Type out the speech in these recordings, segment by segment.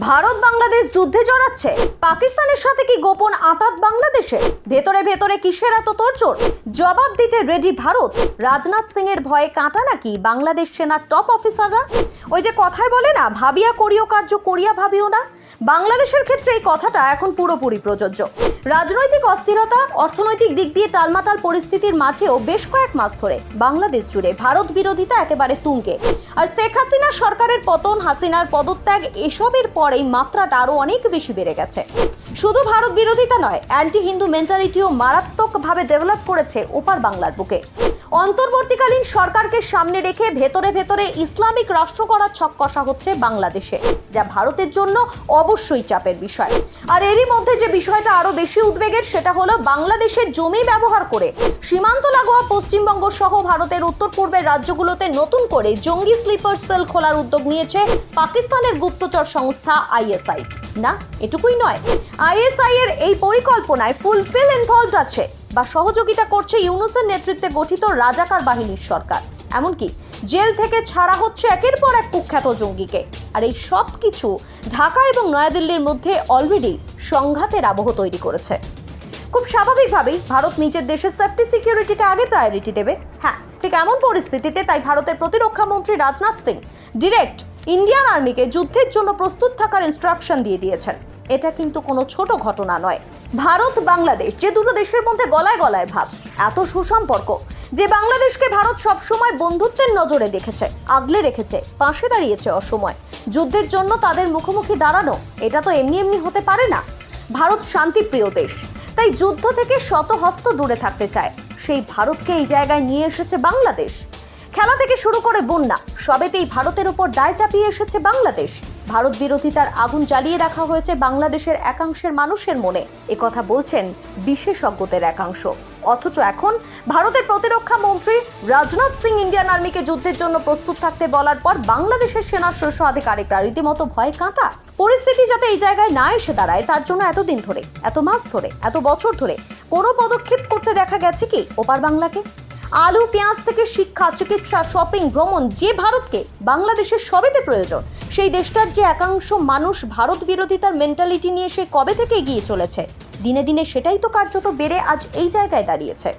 ভারত বাংলাদেশ যুদ্ধে জড়াচ্ছে। পাকিস্তানের সাথে কি গোপন আতাত বাংলাদেশে? ভেতরে ভেতরে কিসের এত তোরচোর জবাব দিতে রেডি ভারত? রাজনাথ সিং এর ভয়ে কাঁটা নাকি বাংলাদেশ সেনার টপ অফিসাররা ওই যে কথায় বলে না, ভাবিয়া করিও কার্য, করিয়া ভাবিও না। বাংলাদেশের ক্ষেত্রে এই কথাটা এখন পুরোপুরি প্রযোজ্য। রাজনৈতিক অস্থিরতা, অর্থনৈতিক দিক দিয়ে টালমাটাল পরিস্থিতির মাঝেও বেশ কয়েক মাস ধরে বাংলাদেশ জুড়ে ভারত বিরোধিতা একেবারে তুঙ্গে। আর শেখ হাসিনা সরকারের পতন, হাসিনার পদত্যাগ, এসবের পরেই মাত্রাটা আরও অনেক বেশি বেড়ে গেছে। শুধু ভারত বিরোধিতা নয় অ্যান্টি হিন্দু মেন্টালিটিও মারাত্মকভাবে ডেভেলপ করেছে ওপার বাংলার বুকে। অন্তর্বর্তীকালীন সরকারকে সামনে রেখে ভেতরে ভেতরে ইসলামিক রাষ্ট্র করার ছক কষা হচ্ছে বাংলাদেশে, যা ভারতের জন্য অবশ্যই চাপের বিষয়। আর এরই মধ্যে যে বিষয়টা আরও বেশি উদ্বেগের, সেটা হলো বাংলাদেশের জমি ব্যবহার করে সীমান্ত লাগোয়া পশ্চিমবঙ্গ সহ ভারতের উত্তর পূর্বের রাজ্যগুলোতে নতুন করে জঙ্গি স্লিপার সেল খোলার উদ্যোগ নিয়েছে পাকিস্তানের গুপ্তচর সংস্থা আইএসআই। না, এটুকুই নয়। আইএসআই এর এই পরিকল্পনায় ফুলফিল ইনভলভড আছে বা সহযোগিতা করছে ইউনুসের নেতৃত্বে গঠিত রাজাকার বাহিনীর সরকার। এমনকি জেল থেকে ছাড়া হচ্ছে একের পর এক কুখ্যাত জঙ্গিকে। আর এই সব কিছু ঢাকা এবং নয়াদিল্লির মধ্যে অলরেডি সংঘাতের আবহ তৈরি করেছে। খুব স্বাভাবিকভাবেই ভারত নিজের দেশের সেফটি সিকিউরিটিকে আগে প্রায়োরিটি দেবে। হ্যাঁ ঠিক এমন পরিস্থিতিতে তাই ভারতের প্রতিরক্ষা মন্ত্রী রাজনাথ সিং ডিরেক্ট ইন্ডিয়ান আর্মিকে যুদ্ধের জন্য প্রস্তুত থাকার ইনস্ট্রাকশন দিয়ে দিয়েছেন। এটা কিন্তু কোনো ছোট ঘটনা নয়। ভারত, বাংলাদেশ যে দুটো দেশের মধ্যে গলায় গলায় ভাব, এত সুসম্পর্ক যে বাংলাদেশকে ভারত সবসময় বন্ধুত্বের নজরে দেখেছে, আগলে রেখেছে, পাশে দাঁড়িয়েছে অসময়। যুদ্ধের জন্য তাদের মুখোমুখি দাঁড়ানো, এটা তো এমনি এমনি হতে পারে না। ভারত শান্তিপ্রিয় দেশ, তাই যুদ্ধ থেকে শত হস্ত দূরে থাকতে চায়। সেই ভারতকে এই জায়গায় নিয়ে এসেছে বাংলাদেশ। খেলা থেকে শুরু করে বন্যা, সবেতেই ভারতের উপর দায় চাপিয়ে এসেছে বাংলাদেশ। ভারত বিরোধিতার আগুন জ্বালিয়ে রাখা হয়েছে বাংলাদেশের একাংশের মানুষের মনে। কথা বলছেন বিশেষজ্ঞদের একাংশ। অথচ এখন ভারতের প্রতিরক্ষা মন্ত্রী রাজনাথ সিং ইন্ডিয়ান আর্মিকে যুদ্ধের জন্য প্রস্তুত থাকতে বলার পর বাংলাদেশের সেনার শীর্ষ আধিকারিকরা রীতিমতো ভয় কাঁটা। পরিস্থিতি যাতে এই জায়গায় না এসে দাঁড়ায়, তার জন্য এতদিন ধরে, এত মাস ধরে, এত বছর ধরে কোনো পদক্ষেপ করতে দেখা গেছে কি? ওপার বাংলাকে? আলু, পেঁয়াজ থেকে শিক্ষা, চিকিৎসা শপিং ভ্রমণ, যে ভারতকে বাংলাদেশের সবেতে প্রয়োজন, সেই দেশটার যে একাংশ মানুষ ভারত বিরোধিতার মেন্টালিটি নিয়ে সে কবে থেকে এগিয়ে চলেছে? দিনে দিনে সেটাই তো কার্যত বেড়ে আজ এই জায়গায় দাঁড়িয়েছে।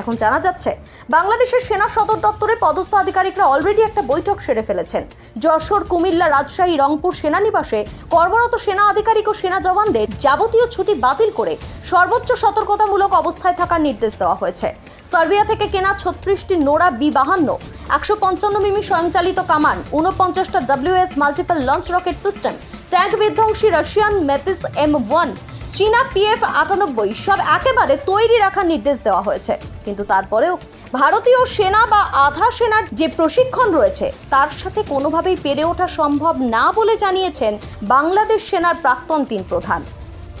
এখন জানা যাচ্ছে, বাংলাদেশের সেনা সদর দপ্তরে পদস্থ আধিকারিকরা অলরেডি একটা বৈঠক সেরে ফেলেছেন। যশোর, কুমিল্লা, রাজশাহী, রংপুর সেনানিবাসে কর্মরত সেনা আধিকারিক ও সেনা জওয়ানদের যাবতীয় ছুটি বাতিল করে সর্বোচ্চ সতর্কতামূলক অবস্থায় থাকার নির্দেশ দেওয়া হয়েছে। সার্বিয়া থেকে কেনা ছত্রিশটি নোরা বি বাহান্ন, একশো পঞ্চান্ন মিমি স্বয়ংচালিত কামান, ঊনপঞ্চাশটা WS multiple launch rocket system, tank বিধ্বংসী রাশিয়ান মেথিস এম ওয়ান চীনা পিএফ আটানব্বই সব একেবারে তৈরি রাখার নির্দেশ দেওয়া হয়েছে। কিন্তু তারপরেও ভারতীয় সেনা বা আধা সেনার যে প্রশিক্ষণ রয়েছে, তার সাথে কোনোভাবেই পেরে ওঠা সম্ভব না বলে জানিয়েছেন বাংলাদেশ সেনার প্রাক্তন তিন প্রধান।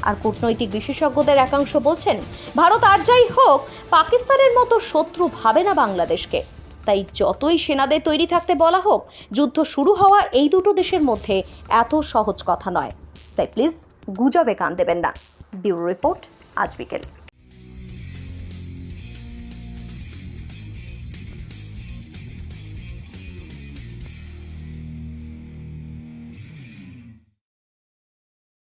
আর কূটনৈতিক বিশেষজ্ঞদের একাংশ বলছেন, ভারত আর যাই হোক, পাকিস্তানের মতো শত্রু ভাবে না বাংলাদেশকে। তাই যতই সেনাদের তৈরি থাকতে বলা হোক, যুদ্ধ শুরু হওয়া এই দুটো দেশের মধ্যে এত সহজ কথা নয়। তাই প্লিজ গুজবে কান দেবেন না। ব্যুরো রিপোর্ট আজ বিকেল।